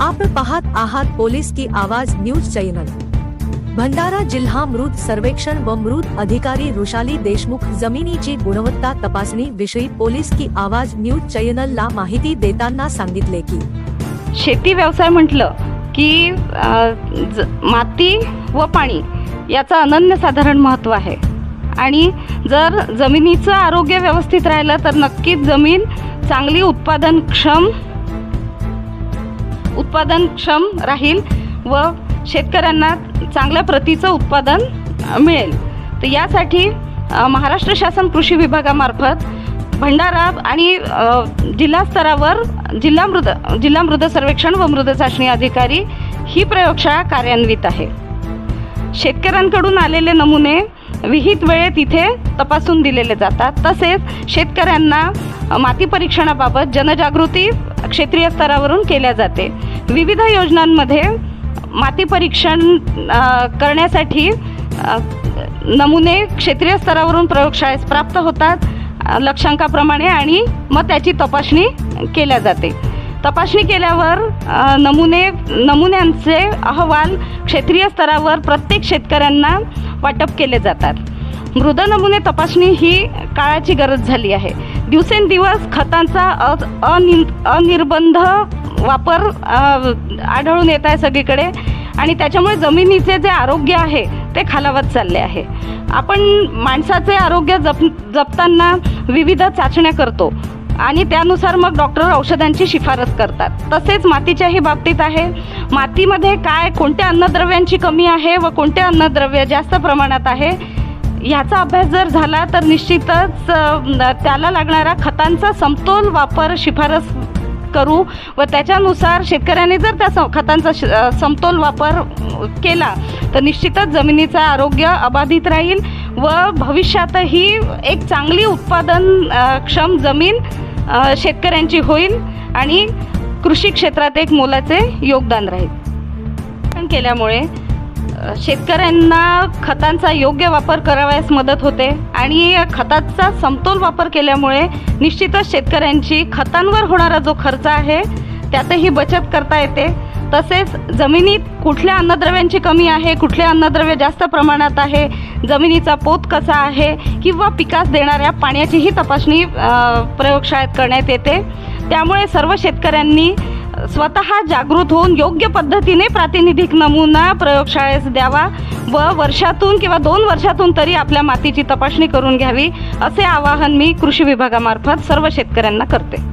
आपण पाहत आहात पोलीस की आवाज न्यूज चॅनल। भंडारा जिल्हा मृत सर्वेक्षण व मृत अधिकारी ऋषाली देशमुख जमिनीची गुणवत्ता तपासणी विषयी पोलीस की आवाज न्यूज चॅनलला माहिती देताना सांगितले की शेती व्यवसाय म्हटलं की ज- माती व पाणी याचं अनन्यसाधारण महत्त्व आहे. आणि जर जमिनीचं आरोग्य व्यवस्थित राहिलं तर नक्कीच जमीन चांगली उत्पादनक्षम उत्पादनक्षम राहील व शेतकऱ्यांना चांगल्या प्रतीचं उत्पादन मिळेल. तर यासाठी महाराष्ट्र शासन कृषी विभागामार्फत भंडारा आणि जिल्हा स्तरावर जिल्हा मृद जिल्हा मृद सर्वेक्षण व मृद चाचणी अधिकारी ही प्रयोगशाळा कार्यान्वित आहे. शेतकऱ्यांकडून आलेले नमुने विहित वेळेत इथे तपासून दिलेले जातात. तसेच शेतकऱ्यांना माती परीक्षणाबाबत जनजागृती क्षेत्रीय स्तरावरून केल्या जाते. विविध योजनांमध्ये माती परीक्षण करण्यासाठी नमुने क्षेत्रीय स्तरावरून प्रयोगशाळेस प्राप्त होतात लक्षांकाप्रमाणे आणि मग त्याची तपासणी केल्या जाते. तपासणी केल्यावर नमुने नमुन्यांचे अहवाल क्षेत्रीय स्तरावर प्रत्येक शेतकऱ्यांना वाटप केले जातात. मृद नमुने तपासणी ही काळाची गरज झाली आहे. दिवसेंदिवस खतांचा अ अनि अनिर्बंध वापर आढळून येत आहे सगळीकडे आणि त्याच्यामुळे जमिनीचे जे आरोग्य आहे ते खालावत चालले आहे. आपण माणसाचे आरोग्य जप जपताना विविध चाचण्या करतो. आणि त्यानुसार मग डॉक्टर औषधांची शिफारस करतात. तसेच मातीच्याही बाबतीत आहे. मातीमध्ये काय कोणत्या अन्नद्रव्यांची कमी आहे व कोणत्या अन्नद्रव्य जास्त प्रमाणात आहे ह्याचा अभ्यास जर झाला तर निश्चितच त्याला लागणारा खतांचा समतोल वापर शिफारस करू व त्याच्यानुसार शेतकऱ्याने जर त्या स- खतांचा श- समतोल वापर केला तर निश्चितच जमिनीचा आरोग्य अबाधित राहील. व भविष्यातही एक चांगली उत्पादन क्षम जमीन शेतकऱ्यांची होईल आणि कृषी क्षेत्रात एक मोलाचे योगदान राहील. केल्यामुळे शेतकऱ्यांना खतांचा योग्य वापर करावयास मदत होते आणि खताचा समतोल वापर केल्यामुळे निश्चितच शेतकऱ्यांची खतांवर होणारा जो खर्च आहे त्यातही बचत करता येते. तसेच जमिनीत कुठल्या अन्नद्रव्यांची कमी आहे कुठले अन्नद्रव्य जास्त प्रमाणात आहे जमिनीचा पोत कसा आहे किंवा पिकास देणाऱ्या पाण्याचीही तपासणी प्रयोगशाळेत करण्यात येते. त्यामुळे सर्व शेतकऱ्यांनी स्वतः जागृत होऊन योग्य पद्धतीने प्रातिनिधिक नमुना प्रयोगशाळेस द्यावा व वर्षातून किंवा दोन वर्षातून तरी आपल्या मातीची तपासणी करून घ्यावी असे आवाहन मी कृषी विभागामार्फत सर्व शेतकऱ्यांना करते.